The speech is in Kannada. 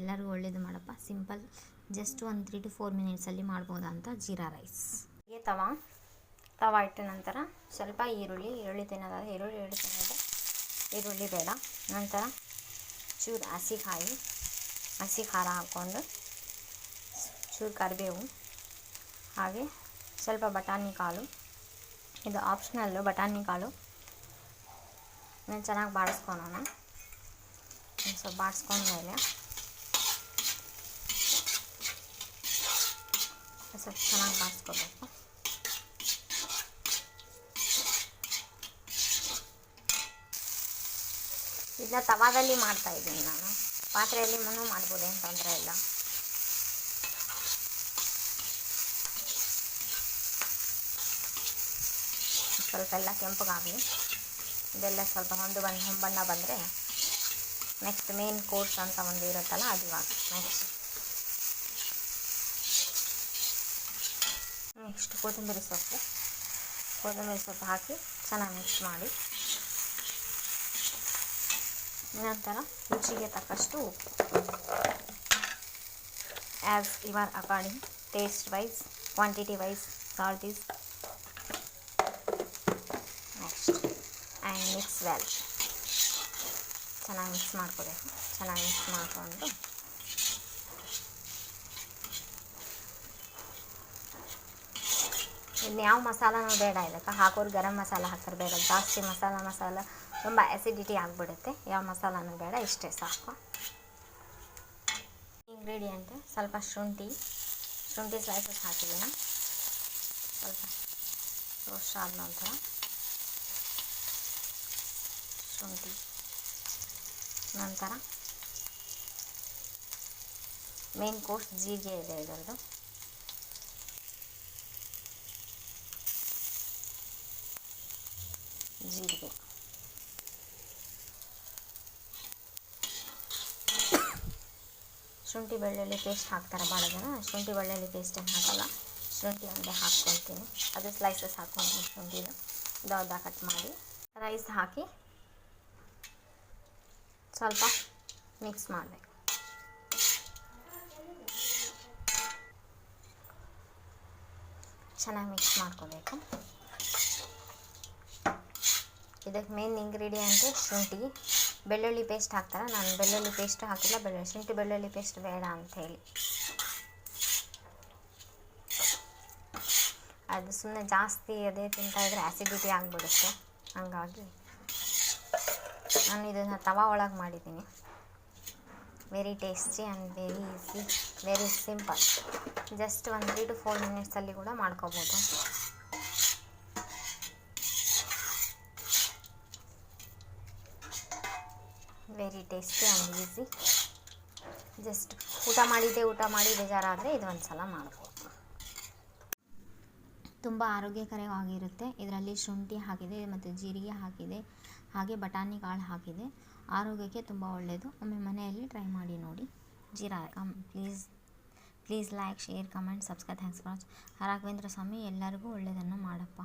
ಎಲ್ಲರಿಗೂ ಒಳ್ಳೇದು ಮಾಡಪ್ಪ. ಸಿಂಪಲ್ ಜಸ್ಟ್ ಒಂದು ತ್ರೀ ಟು ಫೋರ್ ಮಿನಿಟ್ಸಲ್ಲಿ ಮಾಡ್ಬೋದಾ ಅಂತ ಜೀರಾ ರೈಸ್ ಹೀಗೆ ತವ. ತವ ಇಟ್ಟ ನಂತರ ಸ್ವಲ್ಪ ಈರುಳ್ಳಿ ಈರುಳ್ಳಿ ತಿನ್ನೋದಾದ್ರೆ ಈರುಳ್ಳಿ ಈರುಳ್ಳಿ ತಿನ್ನೋದು. ಈರುಳ್ಳಿ ಬೇಡ. ನಂತರ ಚೂರು ಹಸಿಕಾಯಿ ಹಸಿ ಖಾರ ಹಾಕ್ಕೊಂಡು ಚೂರು ಕರಿಬೇವು. ಹಾಗೆ ಸ್ವಲ್ಪ ಬಟಾಣಿ ಕಾಳು. ಇದು ಆಪ್ಷನಲ್ಲು ಬಟಾಣಿ ಕಾಳು. ನಾನು ಚೆನ್ನಾಗಿ ಬಾಡಿಸ್ಕೊಳೋಣ ಸ್ವಲ್ಪ ಬಾಡಿಸ್ಕೊಂಡ್ಮೇಲೆ ಸ್ವಲ್ಪ ಚೆನ್ನಾಗಿ ಬಾಡಿಸ್ಕೋಬೇಕು ಇದನ್ನ ತವಾದಲ್ಲಿ ಮಾಡ್ತಾ ಇದ್ದೀನಿ ನಾನು. ಪಾತ್ರೆಯಲ್ಲಿ ಮನು ಮಾಡ್ಬೋದೇನು ತೊಂದರೆ ಇಲ್ಲ. ಸ್ವಲ್ಪ ಎಲ್ಲ ಕೆಂಪಗಾಗಲಿ. ಇದೆಲ್ಲ ಸ್ವಲ್ಪ ಹೊಂದು ಬಣ್ಣ ಹೊಂಬಣ್ಣ ಬಂದರೆ ನೆಕ್ಸ್ಟ್ ಮೇನ್ ಕೋರ್ಸ್ ಅಂತ ಒಂದು ಇರುತ್ತಲ್ಲ, ಅದು ನೆಕ್ಸ್ಟ್ ನೆಕ್ಸ್ಟ್ ಕೊತ್ತಂಬರಿ ಸೊಪ್ಪು. ಕೊತ್ತಂಬರಿ ಸೊಪ್ಪು ಹಾಕಿ ಚೆನ್ನಾಗಿ ಮಿಕ್ಸ್ ಮಾಡಿ. ನಂತರ ರುಚಿಗೆ ತಕ್ಕಷ್ಟು ಉಪ್ಪು. As your according taste wise quantity wise salt is next and mix well ಚೆನ್ನಾಗಿ ಮಿಕ್ಸ್ ಮಾಡ್ಕೋಬೇಕು. ಚೆನ್ನಾಗಿ ಮಿಕ್ಸ್ ಮಾಡಿಕೊಂಡು ಇನ್ನು ಯಾವ ಮಸಾಲನೂ ಬೇಡ ಇದಕ್ಕೆ. ಹಾಕೋರು ಗರಂ ಮಸಾಲ ಹಾಕೋರು ಬೇಡ. ಜಾಸ್ತಿ ಮಸಾಲ ಮಸಾಲ ತುಂಬ ಆ್ಯಸಿಡಿಟಿ ಆಗಿಬಿಡುತ್ತೆ. ಯಾವ ಮಸಾಲನೂ ಬೇಡ. ಇಷ್ಟೇ ಸಾಕು. ಇಂಗ್ರೀಡಿಯೆಂಟ್ ಸ್ವಲ್ಪ ಶುಂಠಿ ಶುಂಠಿ ಸ್ಲೈಸಸ್ ಹಾಕಿದ್ದೀನಿ. ಸ್ವಲ್ಪ ರೋಸ್ಟ್ ಆದ ನಂತರ ಶುಂಠಿ, ನಂತರ ಮೇನ್ ಕೋರ್ಸ್ ಜೀರಿಗೆ ಇದೆ ಇದರದ್ದು ಜೀರಿಗೆ ಶುಂಠಿ ಬೆಳ್ಳುಳ್ಳಿ ಪೇಸ್ಟ್ ಹಾಕ್ತಾರೆ ಭಾಳ ಜನ. ಶುಂಠಿ ಬೆಳ್ಳುಳ್ಳಿ ಪೇಸ್ಟ್ ಏನು ಹಾಕಲ್ಲ. ಶುಂಠಿ ಒಂದೇ ಹಾಕ್ಕೊಳ್ತೀನಿ. ಅದು ಸ್ಲೈಸಸ್ ಹಾಕ್ಕೊಂಡು ಶುಂಠಿದು. ದೊಡ್ಡ ಕಟ್ ಮಾಡಿ ರೈಸ್ ಹಾಕಿ ಸ್ವಲ್ಪ ಮಿಕ್ಸ್ ಮಾಡಬೇಕು. ಚೆನ್ನಾಗಿ ಮಿಕ್ಸ್ ಮಾಡ್ಕೋಬೇಕು. ಇದಕ್ಕೆ ಮೇನ್ ಇಂಗ್ರೀಡಿಯೆಂಟು ಶುಂಠಿ. ಬೆಳ್ಳುಳ್ಳಿ ಪೇಸ್ಟ್ ಹಾಕ್ತಾರೆ. ನಾನು ಬೆಳ್ಳುಳ್ಳಿ ಪೇಸ್ಟ್ ಹಾಕಿಲ್ಲ. ಬೆಳ್ಳುಳ್ಳಿ, ಶುಂಠಿ ಬೆಳ್ಳುಳ್ಳಿ ಪೇಸ್ಟ್ ಬೇಡ ಅಂತ ಹೇಳಿ. ಅದು ಸುಮ್ಮನೆ ಜಾಸ್ತಿ ಅದೇ ತಿಂತಾಯಿದ್ರೆ ಆ್ಯಸಿಡಿಟಿ ಆಗಿಬಿಡುತ್ತೆ. ಹಾಗಾಗಿ ನಾನು ಇದನ್ನು ತವಾ ಒಳಗೆ ಮಾಡಿದ್ದೀನಿ. Very tasty and very easy very simple just ಒಂದು ತ್ರೀ ಟು ಫೋರ್ ಮಿನಿಟ್ಸಲ್ಲಿ ಕೂಡ ಮಾಡ್ಕೋಬೋದು. Very tasty and easy just ಊಟ ಮಾಡಿದ್ದೆ, ಊಟ ಮಾಡಿ ಬೇಜಾರಾದರೆ ಇದು ಒಂದು ಸಲ ಮಾಡ್ಬೋದು. ತುಂಬ ಆರೋಗ್ಯಕರವಾಗಿರುತ್ತೆ. ಇದರಲ್ಲಿ ಶುಂಠಿ ಹಾಕಿದೆ, ಮತ್ತು ಜೀರಿಗೆ ಹಾಕಿದೆ, ಹಾಗೆ ಬಟಾಣಿ ಕಾಳು ಹಾಕಿದೆ. ಆರೋಗ್ಯಕ್ಕೆ ತುಂಬ ಒಳ್ಳೆಯದು ಒಮ್ಮೆ ಮನೆಯಲ್ಲಿ ಟ್ರೈ ಮಾಡಿ ನೋಡಿ. Jeera come please please like share comment subscribe thanks watch Raghavendra Swami, ಎಲ್ಲರಿಗೂ ಒಳ್ಳೆಯದನ್ನು ಮಾಡಪ್ಪ.